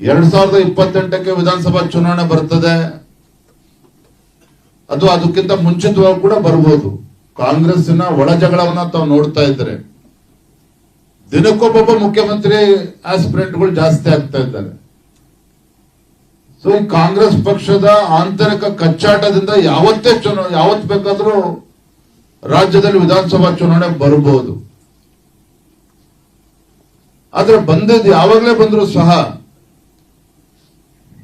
ಎರಡ್ ಸಾವಿರದ ಇಪ್ಪತ್ತೆಂಟಕ್ಕೆ ವಿಧಾನಸಭಾ ಚುನಾವಣೆ ಬರ್ತದೆ. ಅದು ಅದಕ್ಕಿಂತ ಮುಂಚಿತವಾಗಿ ಕೂಡ ಬರ್ಬೋದು. ಕಾಂಗ್ರೆಸ್ಸಿನ ಒಳ ಜಗಳವನ್ನ ತಾವು ನೋಡ್ತಾ ಇದ್ದಾರೆ. ದಿನಕ್ಕೊಬ್ಬೊಬ್ಬ ಮುಖ್ಯಮಂತ್ರಿ ಆಸ್ಪಿರೆಂಟ್ಗಳು ಜಾಸ್ತಿ ಆಗ್ತಾ ಇದ್ದಾರೆ. ಸೊ, ಈ ಕಾಂಗ್ರೆಸ್ ಪಕ್ಷದ ಆಂತರಿಕ ಕಚ್ಚಾಟದಿಂದ ಯಾವತ್ತೇ ಚುನಾವಣೆ ಯಾವತ್ ಬೇಕಾದ್ರೂ ರಾಜ್ಯದಲ್ಲಿ ವಿಧಾನಸಭಾ ಚುನಾವಣೆ ಬರಬಹುದು ಆದ್ರೆ ಬಂದಿದ್ದು ಯಾವಾಗಲೇ ಬಂದರೂ ಸಹ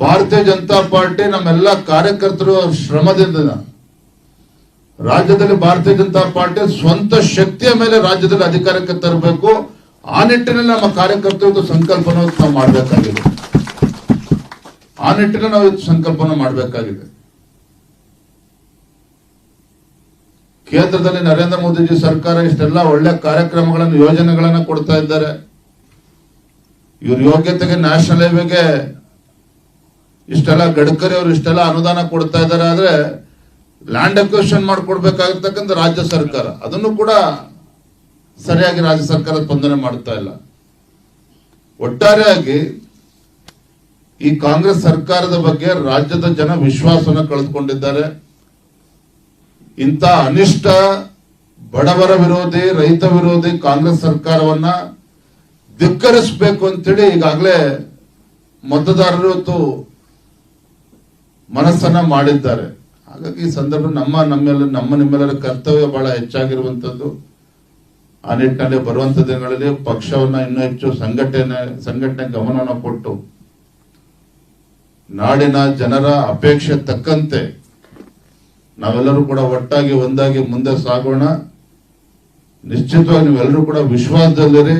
ಭಾರತೀಯ ಜನತಾ ಪಾರ್ಟಿ ನಮ್ಮೆಲ್ಲ ಕಾರ್ಯಕರ್ತರು ಶ್ರಮದಿಂದ. ರಾಜ್ಯದಲ್ಲಿ ಭಾರತೀಯ ಜನತಾ ಪಾರ್ಟಿ ಸ್ವಂತ ಶಕ್ತಿಯ ಮೇಲೆ ರಾಜ್ಯದಲ್ಲಿ ಅಧಿಕಾರಕ್ಕೆ ತರಬೇಕು. ಆ ನಿಟ್ಟಿನಲ್ಲಿ ನಮ್ಮ ಕಾರ್ಯಕರ್ತರು ಸಂಕಲ್ಪನ ನಾವು ಮಾಡಬೇಕಾಗಿದೆ. ಆ ನಿಟ್ಟಿನಲ್ಲಿ ನಾವು ಸಂಕಲ್ಪನ ಮಾಡಬೇಕಾಗಿದೆ. ಕೇಂದ್ರದಲ್ಲಿ ನರೇಂದ್ರ ಮೋದಿಜಿ ಸರ್ಕಾರ ಇಷ್ಟೆಲ್ಲ ಒಳ್ಳೆ ಕಾರ್ಯಕ್ರಮಗಳನ್ನು, ಯೋಜನೆಗಳನ್ನ ಕೊಡ್ತಾ ಇದ್ದಾರೆ. ಇವ್ರ ಯೋಗ್ಯತೆಗೆ ನ್ಯಾಷನಲ್ ಹೈವೇಗೆ ಇಷ್ಟೆಲ್ಲ ಗಡ್ಕರಿ ಅವರು ಇಷ್ಟೆಲ್ಲ ಅನುದಾನ ಕೊಡ್ತಾ ಇದ್ದಾರೆ ಆದ್ರೆ ಲ್ಯಾಂಡ್ ಅಕ್ವಿಷನ್ ಮಾಡ್ಕೊಡ್ಬೇಕಾಗಿರ್ತಕ್ಕಂಥ ರಾಜ್ಯ ಸರ್ಕಾರ. ಅದನ್ನು ಕೂಡ ಸರಿಯಾಗಿ ರಾಜ್ಯ ಸರ್ಕಾರ ಸ್ಪಂದನೆ ಮಾಡ್ತಾ ಇಲ್ಲ. ಒಟ್ಟಾರೆಯಾಗಿ ಈ ಕಾಂಗ್ರೆಸ್ ಸರ್ಕಾರದ ಬಗ್ಗೆ ರಾಜ್ಯದ ಜನ ವಿಶ್ವಾಸನ ಕಳೆದುಕೊಂಡಿದ್ದಾರೆ. ಇಂಥ ಅನಿಷ್ಟ, ಬಡವರ ವಿರೋಧಿ, ರೈತ ವಿರೋಧಿ ಕಾಂಗ್ರೆಸ್ ಸರ್ಕಾರವನ್ನ ಧಿಕ್ಕರಿಸಬೇಕು ಅಂತೇಳಿ ಈಗಾಗಲೇ ಮತದಾರರು ಮನಸ್ಸನ್ನ ಮಾಡಿದ್ದಾರೆ. ಹಾಗಾಗಿ ಈ ಸಂದರ್ಭ ನಮ್ಮ ನಮ್ಮೆಲ್ಲ ನಮ್ಮ ನಿಮ್ಮೆಲ್ಲರ ಕರ್ತವ್ಯ ಬಹಳ ಹೆಚ್ಚಾಗಿರುವಂತದ್ದು. ಆ ನಿಟ್ಟಿನಲ್ಲಿ ಬರುವಂತ ದಿನಗಳಲ್ಲಿ ಪಕ್ಷವನ್ನ ಇನ್ನೂ ಹೆಚ್ಚು ಸಂಘಟನೆ ಸಂಘಟನೆ ಗಮನವನ್ನು ಕೊಟ್ಟು ನಾಡಿನ ಜನರ ಅಪೇಕ್ಷೆ ತಕ್ಕಂತೆ ನಾವೆಲ್ಲರೂ ಕೂಡ ಒಟ್ಟಾಗಿ ಒಂದಾಗಿ ಮುಂದೆ ಸಾಗೋಣ. ನಿಶ್ಚಿತವಾಗಿ ನೀವೆಲ್ಲರೂ ಕೂಡ ವಿಶ್ವಾಸದಲ್ಲಿರಿ.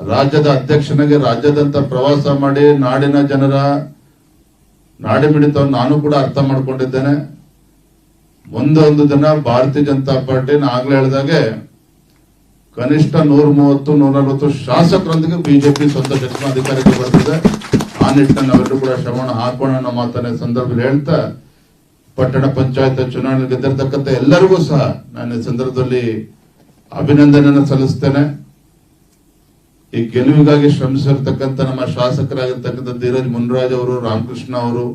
ರಾಜ್ಯದ ಅಧ್ಯಕ್ಷನಿಗೆ ರಾಜ್ಯದಂತ ಪ್ರವಾಸ ಮಾಡಿ ನಾಡಿನ ಜನರ ನಾಡಿ ಮಿಡಿತವನ್ನು ನಾನು ಕೂಡ ಅರ್ಥ ಮಾಡ್ಕೊಂಡಿದ್ದೇನೆ. ಒಂದೊಂದು ದಿನ ಭಾರತೀಯ ಜನತಾ ಪಾರ್ಟಿ ನಾ ಆಗ್ಲೇ ಹೇಳಿದಾಗೆ ಕನಿಷ್ಠ ನೂರ ಮೂವತ್ತು ನೂರ ನಲವತ್ತು ಶಾಸಕರೊಂದಿಗೆ ಬಿಜೆಪಿ ಸ್ವಂತ ಅಧಿಕಾರಕ್ಕೆ ಬರ್ತದೆ. ಆ ನಿಟ್ಟಿನಲ್ಲಿ ನಾವೆಲ್ಲರೂ ಕೂಡ ಶ್ರವಣ ಹಾಕೋಣ ಅನ್ನೋ ಮಾತನ್ನ ಸಂದರ್ಭದಲ್ಲಿ ಹೇಳ್ತಾ ಪಟ್ಟಣ ಪಂಚಾಯತ್ ಚುನಾವಣೆ ಗೆದ್ದಿರ್ತಕ್ಕಂಥ ಎಲ್ಲರಿಗೂ ಸಹ ನಾನು ಈ ಸಂದರ್ಭದಲ್ಲಿ ಅಭಿನಂದನೆಯನ್ನು ಸಲ್ಲಿಸ್ತೇನೆ. ಈ ಗೆಲುವಿಗಾಗಿ ಶ್ರಮಿಸಿರ್ತಕ್ಕಂಥ ನಮ್ಮ ಶಾಸಕರಾಗಿರ್ತಕ್ಕಂಥ ಧೀರಜ್ ಮುನ್ರಾಜ್ ಅವರು, ರಾಮಕೃಷ್ಣ ಅವರು.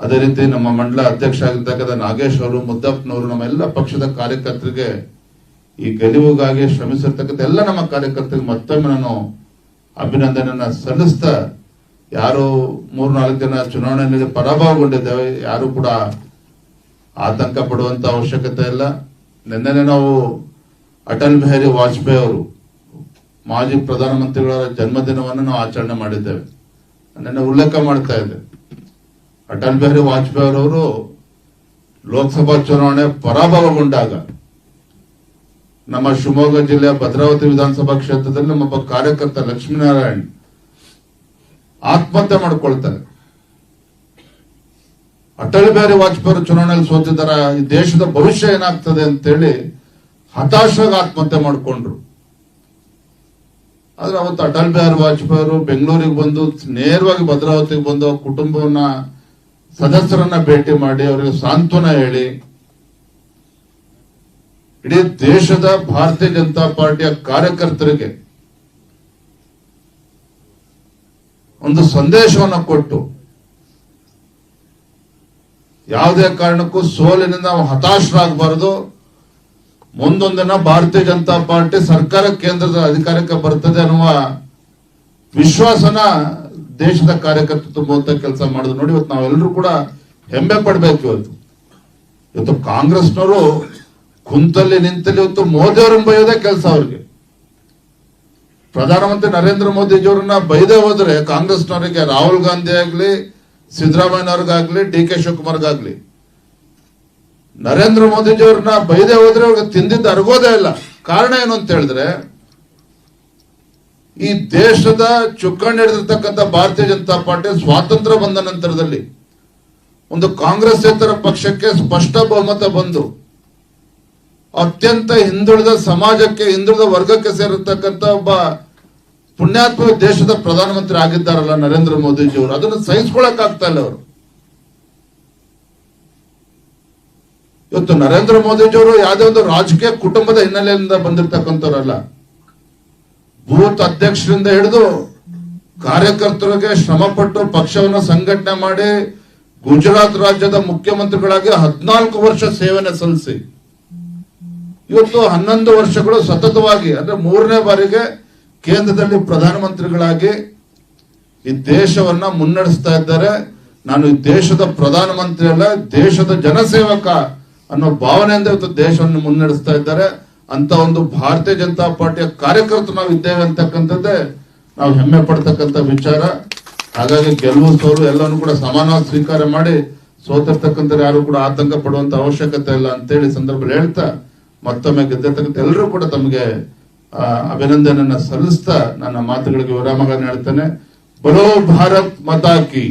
ಅದೇ ರೀತಿ ನಮ್ಮ ಮಂಡಲ ಅಧ್ಯಕ್ಷ ಆಗಿರ್ತಕ್ಕಂಥ ನಾಗೇಶ್ ಅವರು, ಮುದ್ದಪ್ಪನವರು, ನಮ್ಮ ಎಲ್ಲ ಪಕ್ಷದ ಕಾರ್ಯಕರ್ತರಿಗೆ ಈ ಗೆಲುವಿಗಾಗಿ ಶ್ರಮಿಸಿರ್ತಕ್ಕಂಥ ಎಲ್ಲ ನಮ್ಮ ಕಾರ್ಯಕರ್ತರಿಗೆ ಮತ್ತೊಮ್ಮೆ ನಾನು ಅಭಿನಂದನೆಯನ್ನ ಸಲ್ಲಿಸ್ತಾ, ಯಾರು ಮೂರ್ನಾಲ್ಕು ಜನ ಚುನಾವಣೆಯಲ್ಲಿ ಪರಾಭವಗೊಂಡಿದ್ದೇವೆ, ಯಾರು ಕೂಡ ಆತಂಕ ಪಡುವಂತ ಅವಶ್ಯಕತೆ ಇಲ್ಲ. ನಿನ್ನೆ ನಾವು ಅಟಲ್ ಬಿಹಾರಿ ವಾಜಪೇಯಿ ಅವರು ಮಾಜಿ ಪ್ರಧಾನಮಂತ್ರಿಗಳ ಜನ್ಮದಿನವನ್ನು ನಾವು ಆಚರಣೆ ಮಾಡಿದ್ದೇವೆ. ನನ್ನ ಉಲ್ಲೇಖ ಮಾಡ್ತಾ ಇದ್ದೆ. ಅಟಲ್ ಬಿಹಾರಿ ವಾಜಪೇಯಿ ಅವರವರು ಲೋಕಸಭಾ ಚುನಾವಣೆ ಪರಾಭವಗೊಂಡಾಗ ನಮ್ಮ ಶಿವಮೊಗ್ಗ ಜಿಲ್ಲೆಯ ಭದ್ರಾವತಿ ವಿಧಾನಸಭಾ ಕ್ಷೇತ್ರದಲ್ಲಿ ನಮ್ಮೊಬ್ಬ ಕಾರ್ಯಕರ್ತ ಲಕ್ಷ್ಮೀನಾರಾಯಣ್ ಆತ್ಮಹತ್ಯೆ ಮಾಡಿಕೊಳ್ತಾರೆ. ಅಟಲ್ ಬಿಹಾರಿ ವಾಜಪೇಯಿ ಅವರು ಚುನಾವಣೆಯಲ್ಲಿ ಸೋತಿದ್ದಾರ. ಈ ದೇಶದ ಭವಿಷ್ಯ ಏನಾಗ್ತದೆ ಅಂತೇಳಿ ಹತಾಶಾಗಿ ಆತ್ಮಹತ್ಯೆ ಮಾಡಿಕೊಂಡ್ರು. ಆದ್ರೆ ಅವತ್ತು ಅಟಲ್ ಬಿಹಾರಿ ವಾಜಪೇಯಿ ಅವರು ಬೆಂಗಳೂರಿಗೆ ಬಂದು ನೇರವಾಗಿ ಭದ್ರಾವತಿಗೆ ಬಂದು ಅವ್ರ ಕುಟುಂಬವನ್ನ, ಸದಸ್ಯರನ್ನ ಭೇಟಿ ಮಾಡಿ ಅವರಿಗೆ ಸಾಂತ್ವನ ಹೇಳಿ, ಇಡೀ ದೇಶದ ಭಾರತೀಯ ಜನತಾ ಪಾರ್ಟಿಯ ಕಾರ್ಯಕರ್ತರಿಗೆ ಒಂದು ಸಂದೇಶವನ್ನು ಕೊಟ್ಟು, ಯಾವುದೇ ಕಾರಣಕ್ಕೂ ಸೋಲಿನಿಂದ ಹತಾಶರಾಗಬಾರದು. ಮುಂದೊಂದಿನ ಭಾರತೀಯ ಜನತಾ ಪಾರ್ಟಿ ಸರ್ಕಾರ ಕೇಂದ್ರದ ಅಧಿಕಾರಕ್ಕೆ ಬರ್ತದೆ ಅನ್ನುವ ವಿಶ್ವಾಸನ ದೇಶದ ಕಾರ್ಯಕರ್ತರು ತುಂಬುವಂತ ಕೆಲಸ ಮಾಡಿದ್ರು ನೋಡಿ ಇವತ್ತು ನಾವೆಲ್ಲರೂ ಕೂಡ ಹೆಮ್ಮೆ ಪಡ್ಬೇಕು ಇವತ್ತು. ಇವತ್ತು ಕಾಂಗ್ರೆಸ್ನವರು ಕುಂತಲ್ಲಿ ನಿಂತಲ್ಲಿ ಇವತ್ತು ಮೋದಿ ಅವರನ್ನು ಬೈಯೋದೇ ಕೆಲಸ ಅವ್ರಿಗೆ. ಪ್ರಧಾನಮಂತ್ರಿ ನರೇಂದ್ರ ಮೋದಿಜಿಯವರನ್ನ ಬೈದೇ ಹೋದ್ರೆ ಕಾಂಗ್ರೆಸ್ನವರಿಗೆ ರಾಹುಲ್ ಗಾಂಧಿ ಆಗ್ಲಿ, ಸಿದ್ದರಾಮಯ್ಯನವ್ರಿಗಾಗ್ಲಿ, ಡಿ ಕೆ ಶಿವಕುಮಾರ್ಗಾಗ್ಲಿ ನರೇಂದ್ರ ಮೋದಿಜಿಯವ್ರನ್ನ ಬೈದೆ ಹೋದ್ರೆ ಅವ್ರಿಗೆ ತಿಂದಿದ್ದು ಅರಗೋದೇ ಇಲ್ಲ. ಕಾರಣ ಏನು ಅಂತ ಹೇಳಿದ್ರೆ, ಈ ದೇಶದ ಚುಕ್ಕಾಣಿ ಹಿಡಿದಿರ್ತಕ್ಕಂಥ ಭಾರತೀಯ ಜನತಾ ಪಾರ್ಟಿ ಸ್ವಾತಂತ್ರ್ಯ ಬಂದ ನಂತರದಲ್ಲಿ ಒಂದು ಕಾಂಗ್ರೆಸ್ಸೇತರ ಪಕ್ಷಕ್ಕೆ ಸ್ಪಷ್ಟ ಬಹುಮತ ಬಂದು, ಅತ್ಯಂತ ಹಿಂದುಳಿದ ಸಮಾಜಕ್ಕೆ, ಹಿಂದುಳಿದ ವರ್ಗಕ್ಕೆ ಸೇರಿರ್ತಕ್ಕಂಥ ಒಬ್ಬ ಪುಣ್ಯಾತ್ಮ ದೇಶದ ಪ್ರಧಾನಮಂತ್ರಿ ಆಗಿದ್ದಾರಲ್ಲ ನರೇಂದ್ರ ಮೋದಿಜಿಯವರು. ಅದನ್ನು ಸಹಿಸ್ಕೊಳಕ್ ಆಗ್ತಾ ಇಲ್ಲ ಅವರು. ಇವತ್ತು ನರೇಂದ್ರ ಮೋದಿಜಿಯವರು ಯಾವುದೇ ಒಂದು ರಾಜಕೀಯ ಕುಟುಂಬದ ಹಿನ್ನೆಲೆಯಿಂದ ಬಂದಿರತಕ್ಕಂಥವ್ರಲ್ಲ. ಬೂತ್ ಅಧ್ಯಕ್ಷರಿಂದ ಹಿಡಿದು ಕಾರ್ಯಕರ್ತರಿಗೆ ಶ್ರಮಪಟ್ಟು ಪಕ್ಷವನ್ನು ಸಂಘಟನೆ ಮಾಡಿ ಗುಜರಾತ್ ರಾಜ್ಯದ ಮುಖ್ಯಮಂತ್ರಿಗಳಾಗಿ ಹದಿನಾಲ್ಕು ವರ್ಷ ಸೇವನೆ ಸಲ್ಲಿಸಿ. ಇವತ್ತು ಹನ್ನೊಂದು ವರ್ಷಗಳು ಸತತವಾಗಿ, ಅಂದ್ರೆ ಮೂರನೇ ಬಾರಿಗೆ ಕೇಂದ್ರದಲ್ಲಿ ಪ್ರಧಾನಮಂತ್ರಿಗಳಾಗಿ ಈ ದೇಶವನ್ನ ಮುನ್ನಡೆಸ್ತಾ ಇದ್ದಾರೆ. ನಾನು ಈ ದೇಶದ ಪ್ರಧಾನಮಂತ್ರಿ ಅಲ್ಲ, ದೇಶದ ಜನಸೇವಕ ಅನ್ನೋ ಭಾವನೆಯಿಂದ ಇವತ್ತು ದೇಶವನ್ನು ಮುನ್ನಡೆಸ್ತಾ ಇದ್ದಾರೆ. ಅಂತ ಒಂದು ಭಾರತೀಯ ಜನತಾ ಪಾರ್ಟಿಯ ಕಾರ್ಯಕರ್ತರು ನಾವು ಇದ್ದೇವೆ ಅಂತಕ್ಕಂಥದ್ದೇ ನಾವು ಹೆಮ್ಮೆ ಪಡ್ತಕ್ಕಂಥ ವಿಚಾರ. ಹಾಗಾಗಿ ಗೆಲುವು ಸೋಲು ಎಲ್ಲವನ್ನು ಕೂಡ ಸಮಾನವಾಗಿ ಸ್ವೀಕಾರ ಮಾಡಿ ಸೋತಿರ್ತಕ್ಕಂಥ ಯಾರು ಕೂಡ ಆತಂಕ ಪಡುವಂತ ಅವಶ್ಯಕತೆ ಇಲ್ಲ ಅಂತೇಳಿ ಸಂದರ್ಭದಲ್ಲಿ ಹೇಳ್ತಾ ಮತ್ತೊಮ್ಮೆ ಗೆದ್ದಿರ್ತಕ್ಕಂಥ ಎಲ್ಲರೂ ಕೂಡ ತಮಗೆ ಅಭಿನಂದನೆಯನ್ನು ಸಲ್ಲಿಸ್ತಾ ನನ್ನ ಮಾತುಗಳಿಗೆ ವಿರಾಮಗಳನ್ನು ಹೇಳ್ತೇನೆ. ಬಲೋ ಭಾರತ್ ಮತಾ ಕಿ.